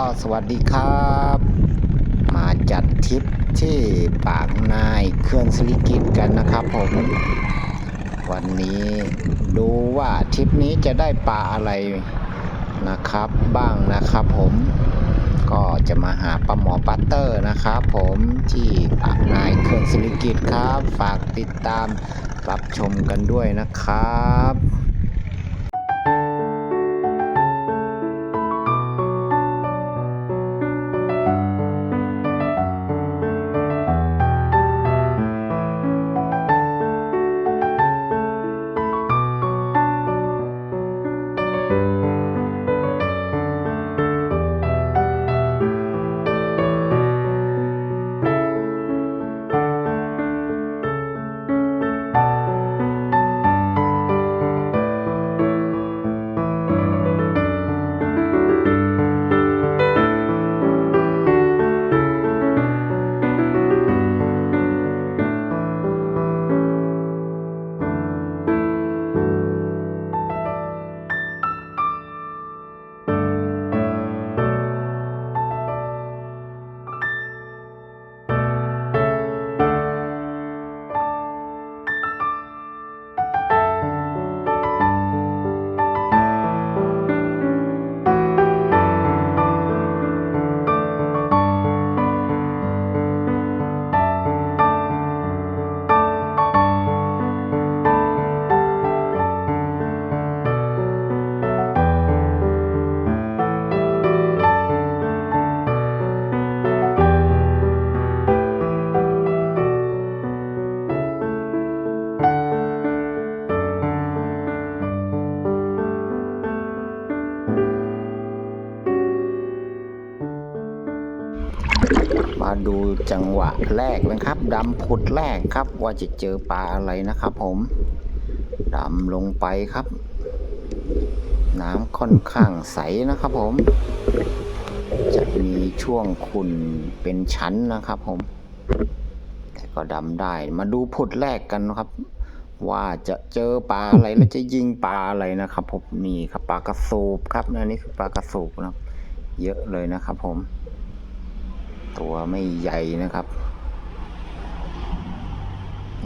ก็สวัสดีครับ มาจัดทริปที่ปากนายเขื่อนสิริกิตกันนะครับผม วันนี้ดูว่าทริปนี้จะได้ปลาอะไรนะครับบ้างนะครับผมก็จะมาหาปลาหมอปัตเตอร์นะครับผมที่ปากนายเขื่อนสิริกิตครับ ฝากติดตามรับชมกันด้วยนะครับ แรกนะครับดำผุดแรกครับว่าจะเจอปลาอะไรนะครับ ผมดำลงไปครับ น้ำค่อนข้างใสนะครับ ผม จะมีช่วงขุ่นเป็นชั้นนะครับ ผม แต่ก็ดำได้มาดูผุดแรกกันนะครับ ว่าจะเจอปลาอะไรแล้วจะยิงปลาอะไรนะครับ ผมนี่ครับปลากระสูบครับอันนี้คือปลากระสูบนะเยอะเลยนะครับ ผมตัวไม่ใหญ่นะครับ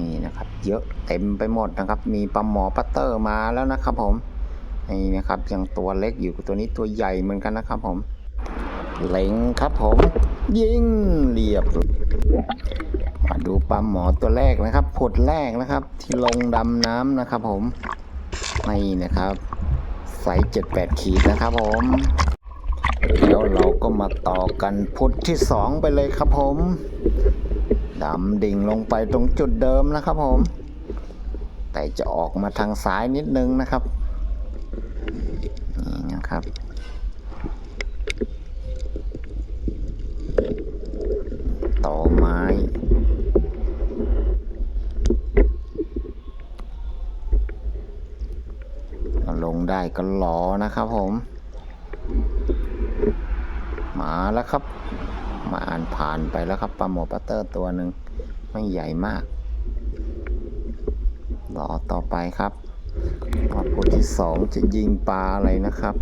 นี่นะครับ เยอะเต็มไปหมดนะครับ มีปลาหมอปัตเตอร์มาแล้วนะครับ ผมนี่นะครับยังตัวเล็กอยู่ตัวนี้ตัวใหญ่เหมือนกันนะครับ ผมเล็งครับผม ยิงเรียบมาดูปลาหมอตัวแรกนะครับผดแรกนะครับ ที่ลงดำน้ำนะครับ ผมนี่นะครับไซส์เจ็ดแปดขีดนะครับ ผมแล้วเราก็มาต่อกันพุทธที่สองไปเลยครับผม ดำดิ่งลงไปตรงจุดเดิมนะครับผม แต่จะออกมาทางซ้ายนิดนึงนะครับนี่นะครับต่อไม้เอาลงได้ก็รอนะครับผม มาแล้วครับ มาอ่านผ่านไปแล้วครับปลาหมอปัตเตอร์ตัวหนึ่งไม่ใหญ่มากรอต่อไปครับว่าผู้ที่สองจะยิงปลาอะไรนะครับ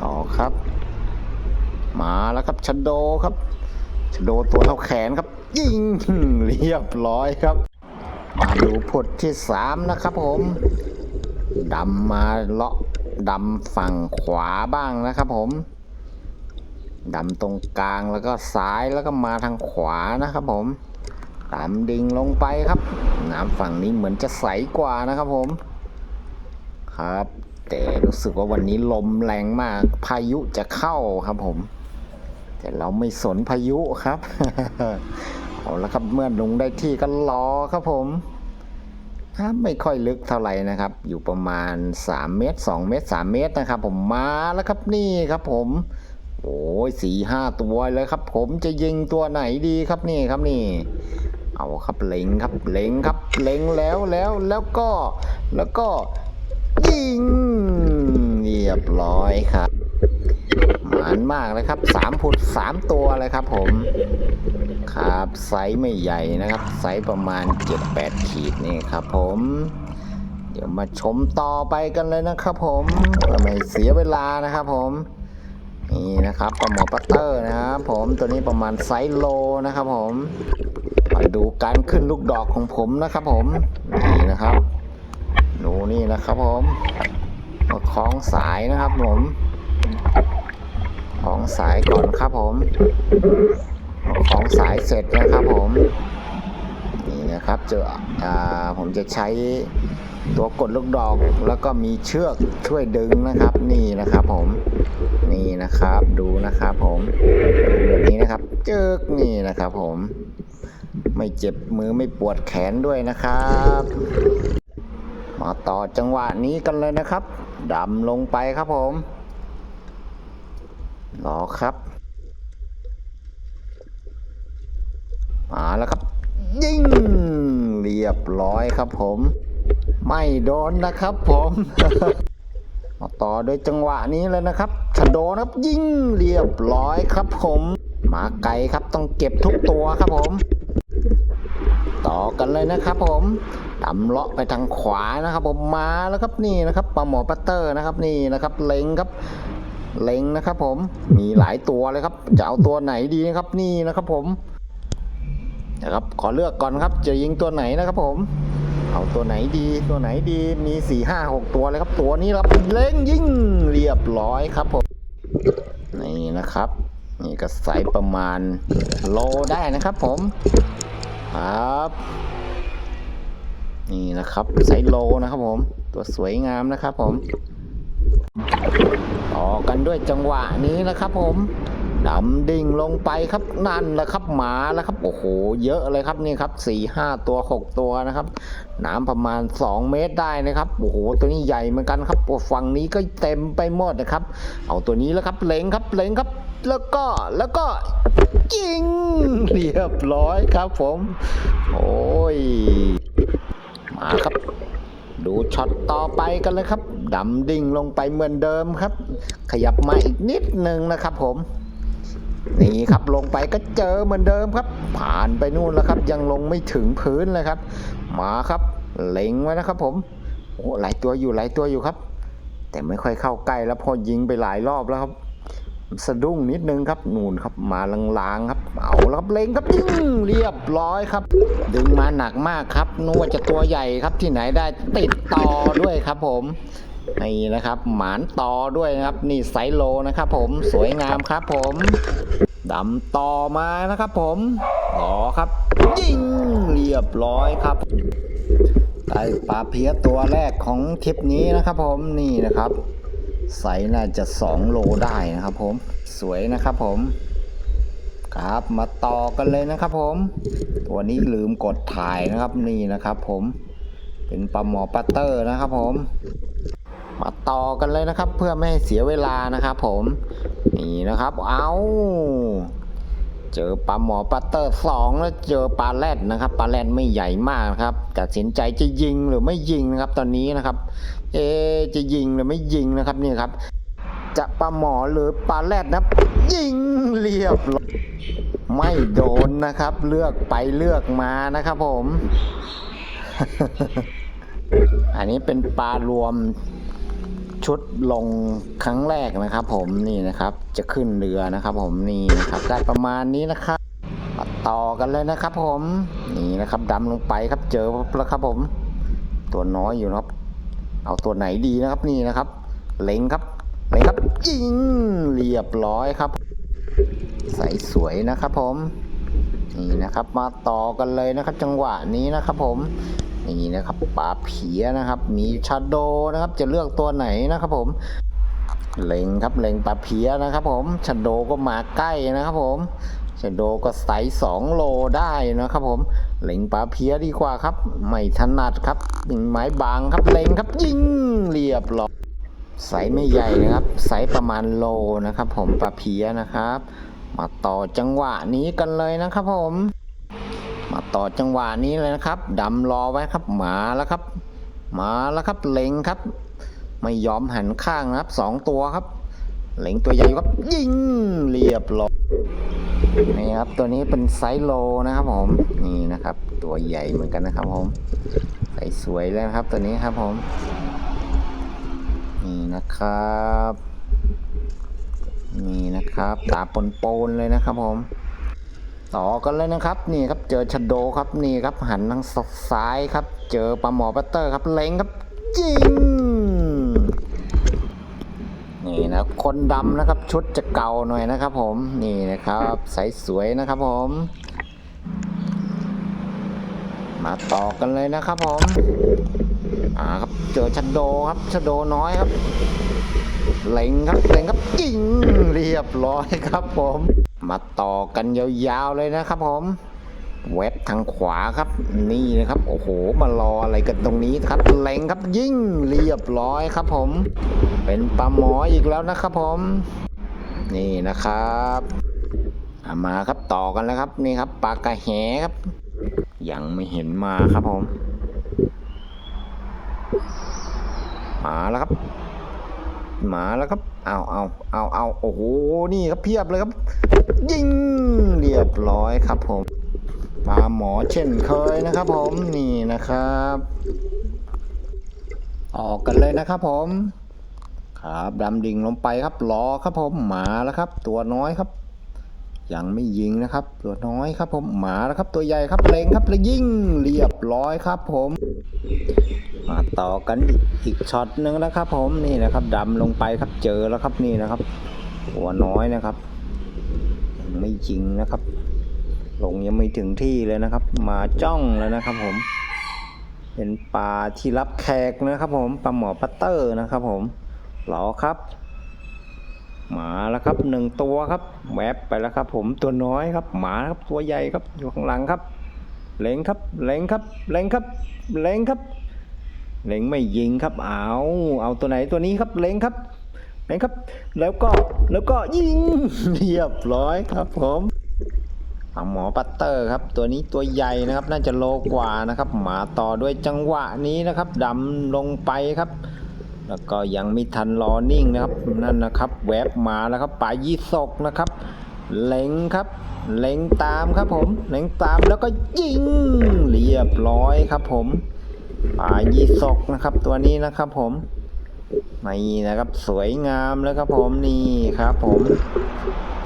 ต่อครับ มาแล้วครับชะโดครับชะโดตัวเท่าแขนครับ ยิงเรียบร้อยครับ มาดูผลที่สามนะครับผมดำมาเลาะ ดำฝั่งขวาบ้างนะครับผมดำตรงกลางแล้วก็ซ้ายแล้วก็มาทางขวานะครับผมดำดิ่งลงไปครับ น้ำฝั่งนี้เหมือนจะใสกว่านะครับผม ครับ แต่รู้สึกว่าวันนี้ลมแรงมาก พายุจะเข้าครับผม แต่เราไม่สนพายุครับ เอาละครับเมื่อลงได้ที่ก็รอครับผม ครับไม่ค่อยลึกเท่าไหร่นะครับ อยู่ประมาณ 3 เมตร 2 เมตร 3 เมตรนะครับ ผมมาแล้วครับนี่ครับผม โอ้ยสี่ห้าตัวเลยครับ ผมจะยิงตัวไหนดีครับนี่ครับนี่ เอาครับเล็งครับเล็งครับเล็งแล้วแล้วแล้วก็แล้วก็ยิงเรียบร้อยครับหมานมากเลยครับสามผุดสามตัวเลยครับผม ครับไซส์ไม่ใหญ่นะครับ ไซส์ประมาณ 7-8 ขีดนี่ครับผม เดี๋ยวมาชมต่อไปกันเลยนะครับผมเพื่อไม่เสียเวลานะครับผมนี่นะครับปลาหมอปัตเตอร์นะครับผมตัวนี้ประมาณไซส์โลนะครับผมมาดูการขึ้นลูกดอกของผมนะครับผมนี่นะครับหนูนี่นะครับผมมาคล้องสายนะครับผมคล้องสายก่อนครับผม มาคล้องสายเสร็จนะครับผมนี่นะครับเจออ่าผมจะใช้ตัวกดลูกดอกแล้วก็มีเชือกช่วยดึงนะครับ นี่นะครับผมนี่นะครับดูนะครับผมแบบนี้นะครับจึกนี่นะครับผม ไม่เจ็บมือไม่ปวดแขนด้วยนะครับ มาต่อจังหวะนี้กันเลยนะครับดำลงไปครับผมรอครับ มาแล้วครับ ยิงเรียบร้อยครับผม ไม่โดนนะครับผมมาต่อโดยจังหวะนี้เลยนะครับชะโดนะครับยิงเรียบร้อยครับผมหมาไก่ครับต้องเก็บทุกตัวครับผม ต่อกันเลยนะครับผมดำเลาะไปทางขวานะครับ ผมมาแล้วครับนี่นะครับปลาหมอปัตเตอร์นะครับนี่นะครับ เล็งครับ เล็งนะครับ ผมมีหลายตัวเลยครับ จะเอาตัวไหนดีนะครับนี่นะครับ ผม นะครับขอเลือกก่อนครับ จะยิงตัวไหนนะครับผม เอาตัวไหนดีตัวไหนดีมีสี่ห้าหกตัวเลยครับตัวนี้ครับเล็งยิงเรียบร้อยครับผมนี่นะครับ นี่ก็ไซส์ประมาณโลได้นะครับผมครับนี่นะครับไซส์โลนะครับผม ตัวสวยงามนะครับผม ต่อกันด้วยจังหวะนี้นะครับผม ดำดิ่งลงไปครับนั่นแหละครับหมาแล้วครับโอ้โหเยอะเลยครับนี่ครับสี่ห้าตัวหกตัวนะครับน้ำประมาณ 2 เมตรได้นะครับโอ้โหตัวนี้ใหญ่เหมือนกันครับฝั่งนี้ก็เต็มไปหมดนะครับ เอาตัวนี้แล้วครับเล็งครับเล็งครับแล้วก็แล้วก็ยิงเรียบร้อยครับผม โอ้ยมาครับ ดูช็อตต่อไปกันเลยครับดำดิ่งลงไปเหมือนเดิมครับ ขยับมาอีกนิดนึงนะครับผม นี่ครับลงไปก็เจอเหมือนเดิมครับ ผ่านไปนู่นแล้วครับ ยังลงไม่ถึงพื้นเลยครับ มาครับเล็งไว้นะครับ ผมโอ้หลายตัวอยู่หลายตัวอยู่ครับ แต่ไม่ค่อยเข้าใกล้แล้วพอยิงไปหลายรอบแล้วครับ สะดุ้งนิดนึงครับนูนครับมาลางๆครับ เอาแล้วครับเล็งครับยิงเรียบร้อยครับ ดึงมาหนักมากครับนึกว่าจะตัวใหญ่ครับที่ไหนได้ติดต่อด้วยครับผม นี่นะครับ หมานต่อด้วยนะครับ นี่ไซโลนะครับ ผมสวยงามครับผมดำต่อมานะครับผมรอครับ ยิงเรียบร้อยครับได้ปลาเพี้ยตัวแรกของทริปนี้นะครับ ผมนี่นะครับไซส์น่าจะ 2 โลได้นะครับ ผมสวยนะครับผมครับมาต่อกันเลยนะครับผม ตัวนี้ลืมกดถ่ายนะครับนี่นะครับผมเป็นปลาหมอปัตเตอร์นะครับผม มาต่อกันเลยนะครับ เพื่อไม่ให้เสียเวลานะครับผมนี่นะครับเอาเจอปลาหมอปัตเตอร์สองแล้วเจอปลาแรดนะครับปลาแรดไม่ใหญ่มากครับตัดสินใจจะยิงหรือไม่ยิงนะครับ ตอนนี้นะครับ เอจะยิงหรือไม่ยิงนะครับนี่ครับ จะปลาหมอหรือปลาแรดนะยิงเรียบร้อยไม่โดนนะครับ เลือกไปเลือกมานะครับผม อันนี้เป็นปลารวม ชุดลงครั้งแรกนะครับ ผมนี่นะครับจะขึ้นเรือนะครับ ผมนี่นะครับได้ประมาณนี้นะครับมาต่อกันเลยนะครับ ผมนี่นะครับดำลงไปครับเจอแล้วครับ ผม ตัวน้อยอยู่นะครับ เอาตัวไหนดีนะครับนี่นะครับเล็งครับเล็งครับยิงเรียบร้อยครับ ใสสวยนะครับ ผมนี่นะครับ มาต่อกันเลยนะครับ จังหวะนี้นะครับ ผม นี่นะครับปลาเพียนะครับ มีชาโดนะครับ จะเลือกตัวไหนนะครับผมเล็งครับเล็งปลาเพียนะครับ ผมชาโดก็มาใกล้นะครับ ผมชาโดก็ไซส์สองโลได้นะครับ ผมเล็งปลาเพียดีกว่าครับ ไม่ถนัดครับยิงไม้บางครับเล็งครับยิงเรียบร้อยไซส์ไม่ใหญ่นะครับไซส์ประมาณโลนะครับ ผมปลาเพียนะครับ มาต่อจังหวะนี้กันเลยนะครับผม ต่อจังหวะนี้เลยนะครับดำรอไว้ครับหมาแล้วครับ หมาแล้วครับเล็งครับ ไม่ยอมหันข้างนะครับสองตัวครับ เล็งตัวใหญ่ครับยิงเรียบร้อยนี่ครับตัวนี้เป็นไซโลนะครับผมนี่นะครับ ตัวใหญ่เหมือนกันนะครับผมใส่สวยแล้วนะครับตัวนี้ครับผม นี่นะครับ นี่นะครับตาปนๆเลยนะครับผม ต่อกันเลยนะครับนี่ครับเจอชะโดครับนี่ครับหันทางซ้ายครับ เจอปลาหมอปัตเตอร์ครับเล็งครับยิงนี่นะคนดำนะครับชุดจะเก่าหน่อยนะครับ ผมนี่นะครับใสสวยนะครับผม มาต่อกันเลยนะครับผมอ่าครับเจอชะโดครับชะโดน้อยครับเล็งครับเล็งครับยิงเรียบร้อยครับผม มาต่อกันยาวๆเลยนะครับผม เว็บทางขวาครับ นี่นะครับ โอ้โห มารออะไรกันตรงนี้ครับเล็งครับยิ่งเรียบร้อยครับผม เป็นปลาหมออีกแล้วนะครับผม นี่นะครับมาครับต่อกันแล้วครับนี่ครับปลากระแหครับ ยังไม่เห็นมาครับผม มาแล้วครับ มาแล้วครับ เอาเอาเอาเอาโอ้โห นี่ครับเพียบเลยครับ ยิงเรียบร้อยครับผมปลาหมอเช่นเคยนะครับ ผมนี่นะครับ ออกกันเลยนะครับผม ครับดำดิ่งลงไปครับรอครับผมหมาแล้วครับ ตัวน้อยครับ ยังไม่ยิงนะครับ ตัวน้อยครับผมหมาแล้วครับตัวใหญ่ครับเล็งครับแล้วยิงเรียบร้อยครับผมมาต่อกันอีกช็อตหนึ่งนะครับ ผมนี่นะครับดำลงไปครับเจอแล้วครับนี่นะครับตัวน้อยนะครับยังไม่ยิงนะครับ ลงยังไม่ถึงที่เลยนะครับ มาจ้องแล้วนะครับ ผม เป็นปลาที่รับแขกนะครับ ผมปลาหมอปัตเตอร์นะครับ ผมรอครับ มาแล้วครับหนึ่งตัวครับแวบไปแล้วครับ ผมตัวน้อยครับ หมาครับตัวใหญ่ครับอยู่ข้างหลังครับเล็งครับเล็งครับเล็งครับเล็งครับเล็งไม่ยิงครับเอาเอาตัวไหนตัวนี้ครับเล็งครับเล็งครับ แล้วก็แล้วก็ยิงเรียบร้อยครับ ผมเอาหมอปัตเตอร์ครับ ตัวนี้ตัวใหญ่นะครับ น่าจะโลกว่านะครับ หมาต่อด้วยจังหวะนี้นะครับดำลงไปครับ แล้วก็ยังไม่ทันรอนิ่งนะครับนั่นนะครับแวบมาแล้วครับปลายี่สกนะครับเล็งครับเล็งตามครับผมเล็งตามแล้วก็ยิงเรียบร้อยครับผมปลายีสกนะครับตัวนี้นะครับผมนี่นะครับสวยงามแล้วครับผมนี่ครับผม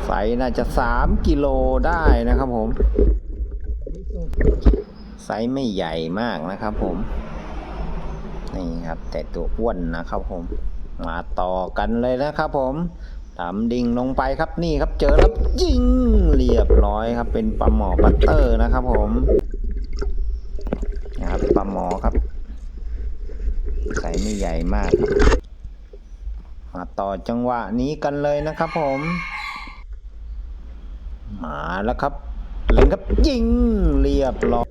ไซส์น่าจะสามกิโลได้นะครับผมไซส์ไม่ใหญ่มากนะครับผม นี่ครับ แต่ตัวอ้วนนะครับผมมาต่อกันเลยนะครับผมดำดิ่งลงไปครับนี่ครับเจอแล้วยิงเรียบร้อยครับ เป็นปลาหมอบัตเตอร์นะครับผมนะครับปลาหมอครับไซส์ไม่ใหญ่มากมาต่อจังหวะนี้กันเลยนะครับผมมาแล้วครับเล็งครับยิงเรียบร้อย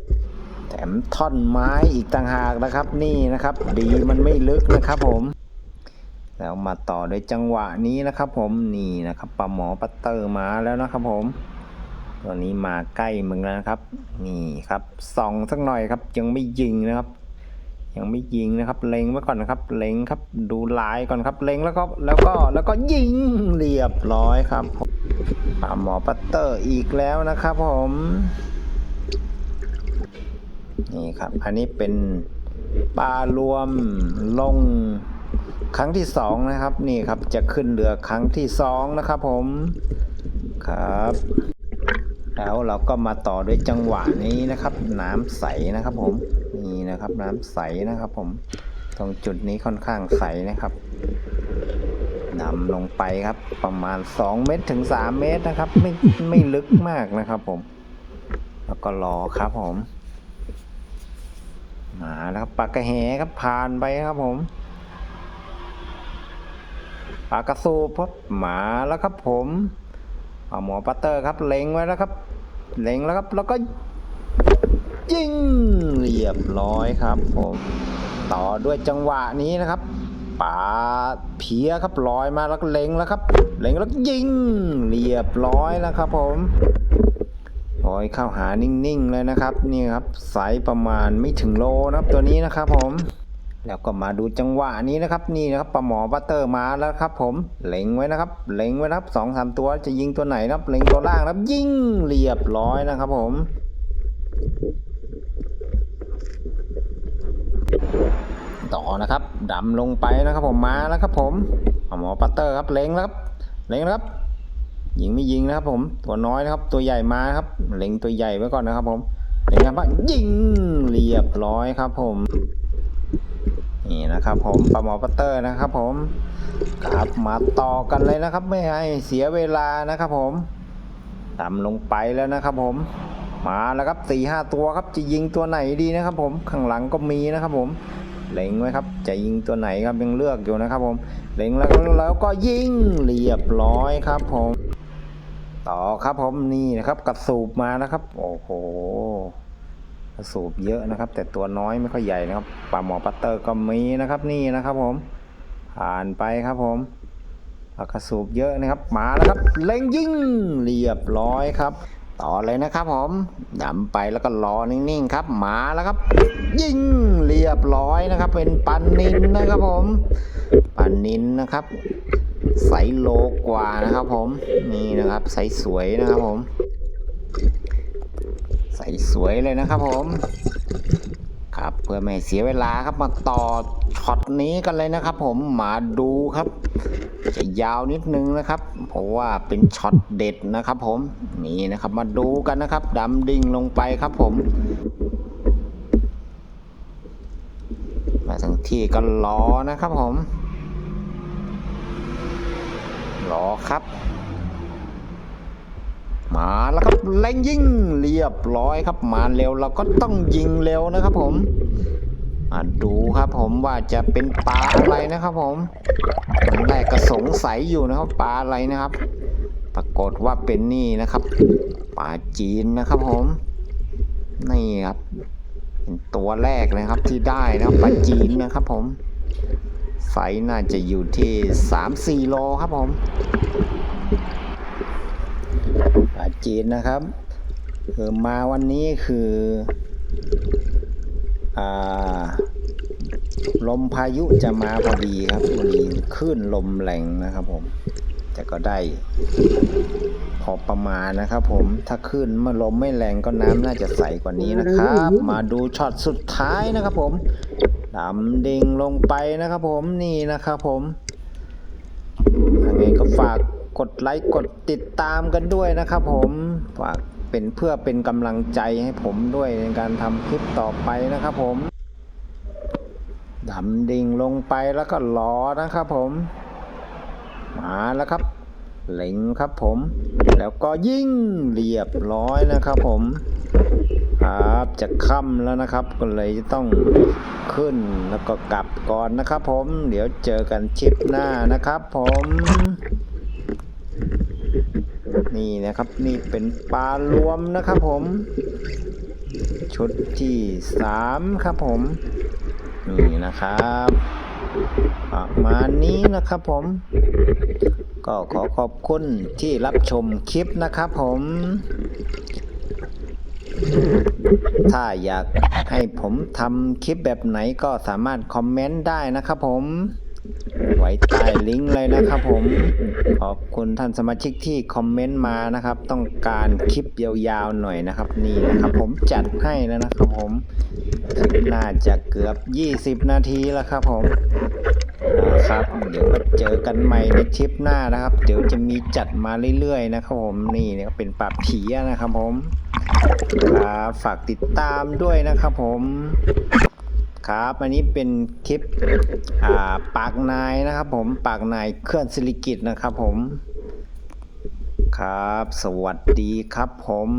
แถมท่อนไม้อีกต่างหากนะครับ นี่นะครับ ดีมันไม่ลึกนะครับผม แล้วมาต่อโดยจังหวะนี้นะครับ ผมนี่นะครับปลาหมอปัตเตอร์มาแล้วนะครับผมตัวนี้มาใกล้มึงแล้วนะครับ นี่ครับส่องสักหน่อยครับ ยังไม่ยิงนะครับ ยังไม่ยิงนะครับ เล็งไว้ก่อนนะครับ เล็งครับ ดูลายก่อนครับ เล็งแล้วก็แล้วก็แล้วก็ยิงเรียบร้อยครับปลาหมอปัตเตอร์อีกแล้วนะครับผม นี่ครับ อันนี้เป็นปลารวมลงครั้งที่สองนะครับ นี่ครับจะขึ้นเรือครั้งที่สองนะครับผมครับ แล้วเราก็มาต่อด้วยจังหวะนี้นะครับ น้ำใสนะครับผมนี่นะครับน้ำใสนะครับผมตรงจุดนี้ค่อนข้างใสนะครับดำลงไปครับประมาณ 2 เมตรถึง 3 เมตรนะครับ ไม่ไม่ลึกมากนะครับผม แล้วก็รอครับผม มาแล้วครับปลากระแหครับผ่านไปครับผมปลากระสูบครับหมาแล้วครับผมเอาหมอปัตเตอร์ครับเล็งไว้แล้วครับ เล็งแล้วครับแล้วก็ยิงเรียบร้อยครับผม ต่อด้วยจังหวะนี้นะครับป่าเพียครับลอยมาแล้วก็เล็งแล้วครับ เล็งแล้วยิงเรียบร้อยแล้วครับผม ลอยเข้าหานิ่งๆเลยนะครับนี่ครับไซส์ประมาณไม่ถึงโลนะครับตัวนี้นะครับผม แล้วก็มาดูจังหวะนี้นะครับนี่นะครับปลาหมอบัตเตอร์มาแล้วครับผมเล็งไว้นะครับเล็งไว้นะครับสองสามตัวจะยิงตัวไหนนะครับเล็งตัวล่างนะครับยิงเรียบร้อยนะครับผมต่อนะครับดำลงไปนะครับผมมาแล้วครับผมเอาหมอปัตเตอร์ครับเล็งแล้วครับเล็งแล้วครับ ยิงไม่ยิงนะครับผมตัวน้อยนะครับ ตัวใหญ่มาครับเล็งตัวใหญ่ไว้ก่อนนะครับผมเล็งครับว่ายิงเรียบร้อยครับผมนี่นะครับผมปลาหมอปัตเตอร์นะครับผมครับมาต่อกันเลยนะครับ ไม่ให้เสียเวลานะครับผมดำลงไปแล้วนะครับผม มาแล้วครับสี่ห้าตัวครับจะยิงตัวไหนดีนะครับ ผมข้างหลังก็มีนะครับผมเล็งไว้ครับ จะยิงตัวไหนครับยังเลือกอยู่นะครับผมเล็งแล้วแล้วก็ยิงเรียบร้อยครับผม ต่อครับผมนี่นะครับกระสูบมานะครับ โอ้โหกระสูบเยอะนะครับ แต่ตัวน้อยไม่ค่อยใหญ่นะครับปลาหมอปัตเตอร์ก็มีนะครับ นี่นะครับ ผม ผ่านไปครับผมกระสูบเยอะนะครับมาแล้วครับเล็งยิงเรียบร้อยครับ ต่อเลยนะครับ ผมดำไปแล้วก็รอนิ่งๆครับมาแล้วครับ ยิงเรียบร้อยนะครับ เป็นปันนินนะครับผม ปันนินนะครับ ใสโลกว่านะครับผมนี่นะครับใสสวยนะครับผม ใสสวยเลยนะครับผมครับเพื่อไม่ให้เสียเวลาครับมาต่อช็อตนี้กันเลยนะครับ ผมมาดูครับ จะยาวนิดนึงนะครับ เพราะว่าเป็นช็อตเด็ดนะครับ ผมนี่นะครับมาดูกันนะครับดำดิ่งลงไปครับ ผมมาถึงที่ก็รอนะครับผม รอครับ มาแล้วครับเล็งยิงเรียบร้อยครับ มาเร็วเราก็ต้องยิงเร็วนะครับผมมาดูครับผมว่าจะเป็นปลาอะไรนะครับผมตอนแรกก็สงสัยอยู่นะครับปลาอะไรนะครับ ปรากฏว่าเป็นนี่นะครับปลาจีนนะครับผมนี่ครับเป็นตัวแรกนะครับที่ได้นะครับปลาจีนนะครับผม ไซส์น่าจะอยู่ที่สามสี่โลครับผมปาจีนนะครับคือมาวันนี้คืออ่าลมพายุจะมาพอดีครับพอดีคลื่นลมแรงนะครับผม แต่ก็ได้พอประมาณนะครับผมถ้าคลื่นเมื่อลมไม่แรงก็น้ำน่าจะใสกว่านี้นะครับ มาดูช็อตสุดท้ายนะครับผม ดำดิ่งลงไปนะครับผมนี่นะครับผมยังไงก็ฝากกดไลค์กดติดตามกันด้วยนะครับผมฝากเป็นเพื่อเป็นกำลังใจให้ผมด้วยในการทำคลิปต่อไปนะครับผมดำดิ่งลงไปแล้วก็รอนะครับผม มาแล้วครับ เล็งครับผม แล้วก็ยิ่งเรียบร้อยนะครับผมครับจะค่ำแล้วนะครับ ก็เลยจะต้องขึ้นแล้วก็กลับก่อนนะครับผม เดี๋ยวเจอกันคลิปหน้านะครับผมนี่นะครับนี่เป็นปลารวมนะครับผม ชุดที่สามครับผม นี่นะครับ ประมาณนี้นะครับผม ก็ขอขอบคุณที่รับชมคลิปนะครับผม ถ้าอยากให้ผมทำคลิปแบบไหนก็สามารถคอมเมนต์ได้นะครับผมไว้ใต้ลิงก์เลยนะครับผม ขอบคุณท่านสมาชิกที่คอมเมนต์มานะครับ ต้องการคลิปยาวๆหน่อยนะครับ นี่นะครับผมจัดให้แล้วนะครับผม น่าจะเกือบ 20 นาทีแล้วครับผม นะครับ เดี๋ยวเจอกันใหม่ในคลิปหน้านะครับ เดี๋ยวจะมีจัดมาเรื่อยๆนะครับผมนี่เนี่ยเป็นปราบผีนะครับผมครับฝากติดตามด้วยนะครับผมครับ อันนี้เป็นคลิปอ่าปากนายนะครับผมปากนายเคลื่อนสิริกิตนะครับผม ครับ สวัสดีครับผม